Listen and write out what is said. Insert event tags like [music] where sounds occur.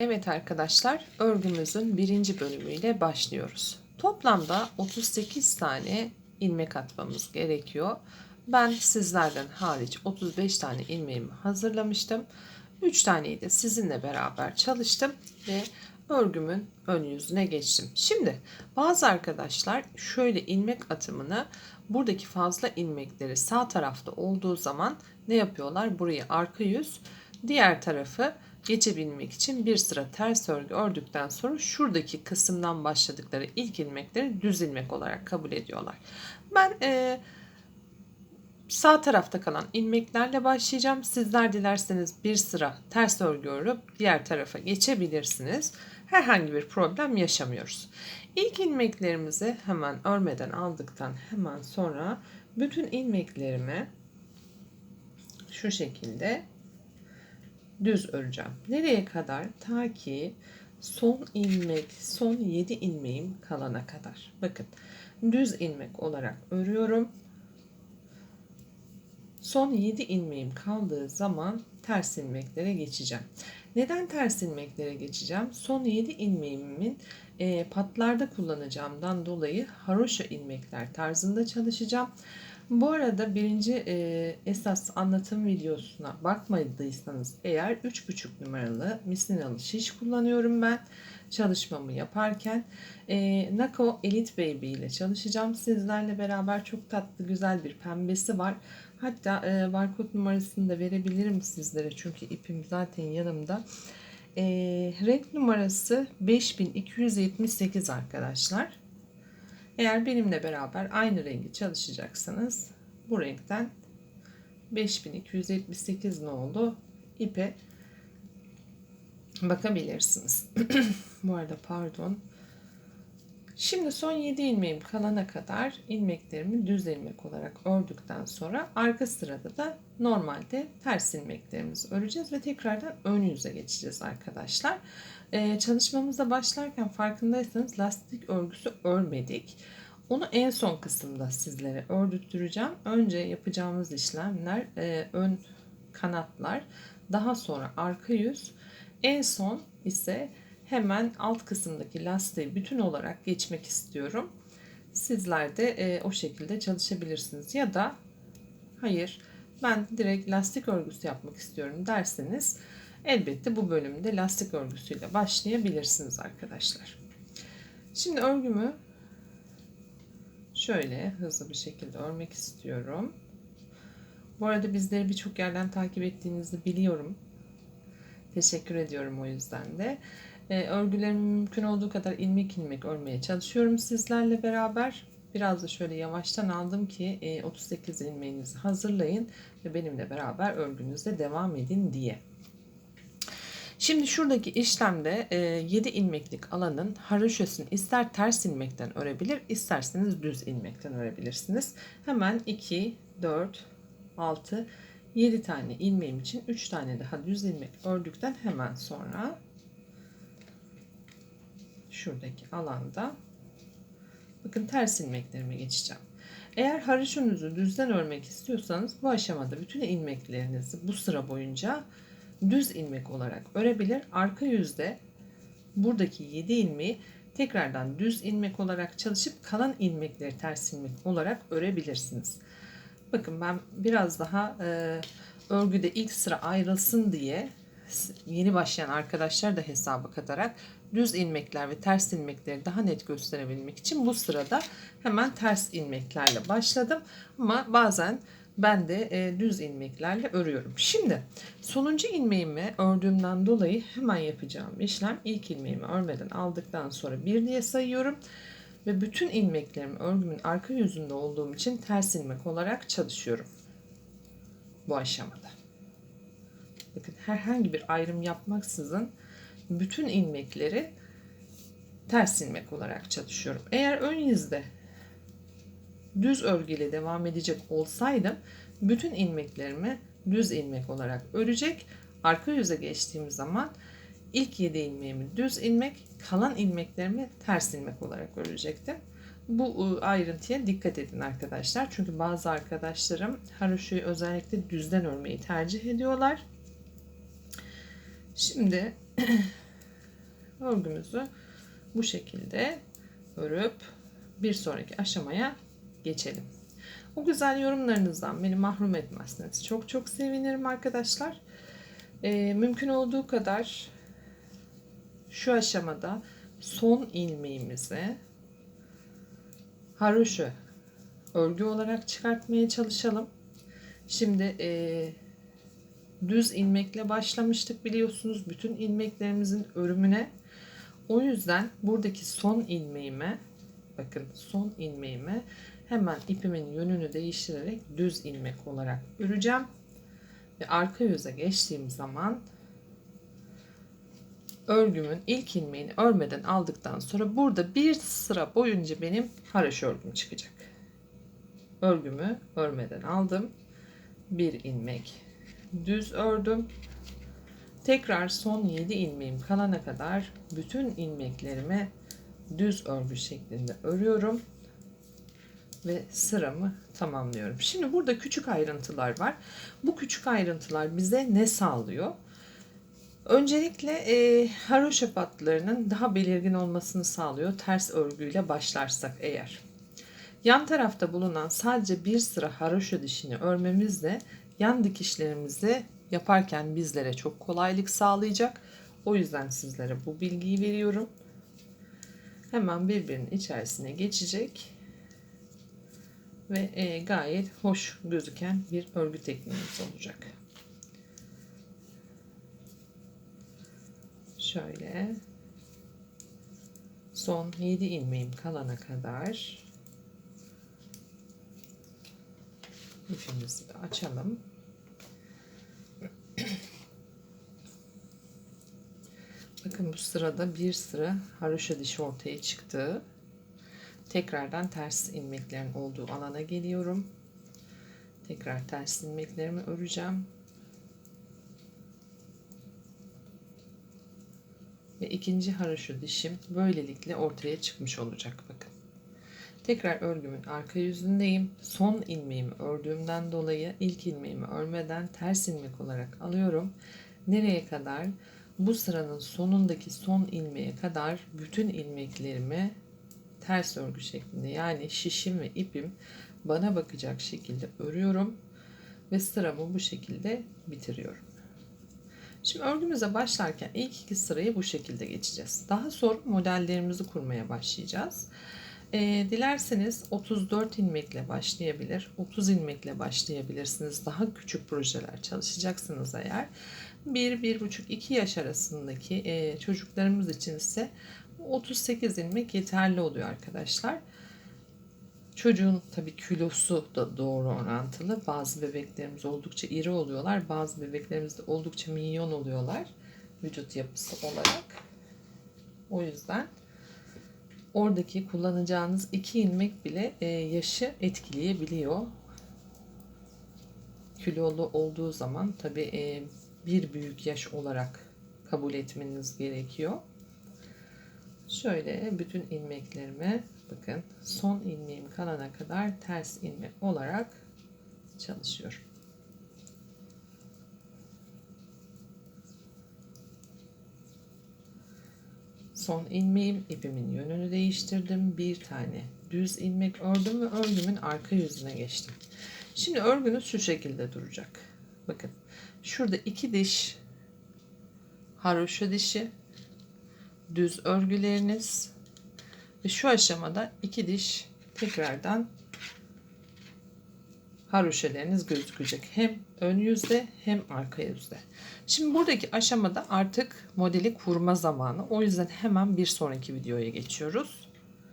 Evet arkadaşlar, örgümüzün birinci bölümüyle başlıyoruz. Toplamda 38 tane ilmek atmamız gerekiyor. Ben sizlerden hariç 35 tane ilmeğimi hazırlamıştım. 3 taneyi de sizinle beraber çalıştım ve örgümün ön yüzüne geçtim. Şimdi bazı arkadaşlar şöyle ilmek atımını buradaki fazla ilmekleri sağ tarafta olduğu zaman ne yapıyorlar? Burayı arka yüz, diğer tarafı geçebilmek için bir sıra ters örgü ördükten sonra şuradaki kısımdan başladıkları ilk ilmekleri düz ilmek olarak kabul ediyorlar. Ben e, sağ tarafta kalan ilmeklerle başlayacağım. Sizler dilerseniz bir sıra ters örgü örüp diğer tarafa geçebilirsiniz. Herhangi bir problem yaşamıyoruz. İlk ilmeklerimizi hemen örmeden aldıktan hemen sonra bütün ilmeklerimi şu şekilde düz öreceğim. Nereye kadar? Ta ki son ilmek, son 7 ilmeğim kalana kadar. Bakın düz ilmek olarak örüyorum. Son 7 ilmeğim kaldığı zaman ters ilmeklere geçeceğim. Neden ters ilmeklere geçeceğim? Son 7 ilmeğimin e, patlarda kullanacağımdan dolayı haroşa ilmekler tarzında çalışacağım. Bu arada birinci e, esas anlatım videosuna bakmadıysanız eğer 3,5 numaralı misinalı şiş kullanıyorum ben çalışmamı yaparken. E, Nako Elite Baby ile çalışacağım. Sizlerle beraber çok tatlı güzel bir pembesi var. Hatta e, barkod numarasını da verebilirim sizlere çünkü ipim zaten yanımda. E, renk numarası 5278 arkadaşlar. Eğer benimle beraber aynı rengi çalışacaksanız bu renkten 5278 ne oldu? ipe bakabilirsiniz. [clears throat] bu arada pardon. Şimdi son 7 ilmeğim kalana kadar ilmeklerimi düz ilmek olarak ördükten sonra arka sırada da normalde ters ilmeklerimizi öreceğiz ve tekrardan ön yüze geçeceğiz arkadaşlar. Ee, çalışmamıza başlarken farkındaysanız lastik örgüsü örmedik. Onu en son kısımda sizlere ördürteceğim. Önce yapacağımız işlemler e, ön kanatlar, daha sonra arka yüz, en son ise hemen alt kısımdaki lastiği bütün olarak geçmek istiyorum. Sizler de e, o şekilde çalışabilirsiniz ya da hayır ben direkt lastik örgüsü yapmak istiyorum derseniz elbette bu bölümde lastik örgüsüyle başlayabilirsiniz arkadaşlar. Şimdi örgümü şöyle hızlı bir şekilde örmek istiyorum. Bu arada bizleri birçok yerden takip ettiğinizi biliyorum. Teşekkür ediyorum o yüzden de. E, örgülerimi mümkün olduğu kadar ilmek ilmek örmeye çalışıyorum sizlerle beraber. Biraz da şöyle yavaştan aldım ki e, 38 ilmeğinizi hazırlayın ve benimle beraber örgünüze devam edin diye. Şimdi şuradaki işlemde e, 7 ilmeklik alanın haroşasını ister ters ilmekten örebilir, isterseniz düz ilmekten örebilirsiniz. Hemen 2, 4, 6, 7 tane ilmeğim için 3 tane daha düz ilmek ördükten hemen sonra şuradaki alanda bakın ters ilmeklerime geçeceğim. Eğer haroşonuzu düzden örmek istiyorsanız bu aşamada bütün ilmeklerinizi bu sıra boyunca düz ilmek olarak örebilir. Arka yüzde buradaki 7 ilmeği tekrardan düz ilmek olarak çalışıp kalan ilmekleri ters ilmek olarak örebilirsiniz. Bakın ben biraz daha e, örgüde ilk sıra ayrılsın diye yeni başlayan arkadaşlar da hesaba katarak düz ilmekler ve ters ilmekleri daha net gösterebilmek için bu sırada hemen ters ilmeklerle başladım. Ama bazen ben de e, düz ilmeklerle örüyorum. Şimdi sonuncu ilmeğimi ördüğümden dolayı hemen yapacağım işlem ilk ilmeğimi örmeden aldıktan sonra bir diye sayıyorum. Ve bütün ilmeklerimi örgümün arka yüzünde olduğum için ters ilmek olarak çalışıyorum. Bu aşamada. Bakın herhangi bir ayrım yapmaksızın bütün ilmekleri ters ilmek olarak çalışıyorum. Eğer ön yüzde düz örgüyle devam edecek olsaydım bütün ilmeklerimi düz ilmek olarak örecek. Arka yüze geçtiğim zaman ilk 7 ilmeğimi düz ilmek, kalan ilmeklerimi ters ilmek olarak örecektim. Bu ıı, ayrıntıya dikkat edin arkadaşlar. Çünkü bazı arkadaşlarım haroşayı özellikle düzden örmeyi tercih ediyorlar. Şimdi [clears throat] örgümüzü bu şekilde örüp bir sonraki aşamaya geçelim. O güzel yorumlarınızdan beni mahrum etmezseniz çok çok sevinirim arkadaşlar. Ee, mümkün olduğu kadar şu aşamada son ilmeğimizi haroşa örgü olarak çıkartmaya çalışalım. Şimdi e, düz ilmekle başlamıştık biliyorsunuz bütün ilmeklerimizin örümüne. O yüzden buradaki son ilmeğime bakın son ilmeğime hemen ipimin yönünü değiştirerek düz ilmek olarak öreceğim. Ve arka yüze geçtiğim zaman örgümün ilk ilmeğini örmeden aldıktan sonra burada bir sıra boyunca benim haroşa örgüm çıkacak. Örgümü örmeden aldım. Bir ilmek düz ördüm. Tekrar son 7 ilmeğim kalana kadar bütün ilmeklerimi düz örgü şeklinde örüyorum ve sıramı tamamlıyorum. Şimdi burada küçük ayrıntılar var. Bu küçük ayrıntılar bize ne sağlıyor? Öncelikle e, haroşa patlarının daha belirgin olmasını sağlıyor ters örgüyle başlarsak eğer. Yan tarafta bulunan sadece bir sıra haroşa dişini örmemizle yan dikişlerimizi yaparken bizlere çok kolaylık sağlayacak. O yüzden sizlere bu bilgiyi veriyorum. Hemen birbirinin içerisine geçecek ve e, gayet hoş gözüken bir örgü tekniğimiz olacak. Şöyle son 7 ilmeğim kalana kadar ipimizi açalım. Bakın bu sırada bir sıra haroşa dişi ortaya çıktı. Tekrardan ters ilmeklerin olduğu alana geliyorum. Tekrar ters ilmeklerimi öreceğim. Ve ikinci haroşa dişim böylelikle ortaya çıkmış olacak bakın. Tekrar örgümün arka yüzündeyim. Son ilmeğimi ördüğümden dolayı ilk ilmeğimi örmeden ters ilmek olarak alıyorum. Nereye kadar? Bu sıranın sonundaki son ilmeğe kadar bütün ilmeklerimi ters örgü şeklinde yani şişim ve ipim bana bakacak şekilde örüyorum ve sıramı bu şekilde bitiriyorum. Şimdi örgümüze başlarken ilk iki sırayı bu şekilde geçeceğiz. Daha sonra modellerimizi kurmaya başlayacağız. E, dilerseniz 34 ilmekle başlayabilir, 30 ilmekle başlayabilirsiniz. Daha küçük projeler çalışacaksınız eğer. 1-1,5-2 yaş arasındaki e, çocuklarımız için ise 38 ilmek yeterli oluyor arkadaşlar. Çocuğun tabii kilosu da doğru orantılı. Bazı bebeklerimiz oldukça iri oluyorlar. Bazı bebeklerimiz de oldukça minyon oluyorlar. Vücut yapısı olarak. O yüzden oradaki kullanacağınız iki ilmek bile e, yaşı etkileyebiliyor. Kilolu olduğu zaman tabi e, bir büyük yaş olarak kabul etmeniz gerekiyor. Şöyle bütün ilmeklerimi bakın son ilmeğim kalana kadar ters ilmek olarak çalışıyorum. Son ilmeğim ipimin yönünü değiştirdim. Bir tane düz ilmek ördüm ve örgümün arka yüzüne geçtim. Şimdi örgünüz şu şekilde duracak. Bakın şurada iki diş haroşa dişi düz örgüleriniz ve şu aşamada iki diş tekrardan haroşeleriniz gözükecek. Hem ön yüzde hem arka yüzde. Şimdi buradaki aşamada artık modeli kurma zamanı. O yüzden hemen bir sonraki videoya geçiyoruz.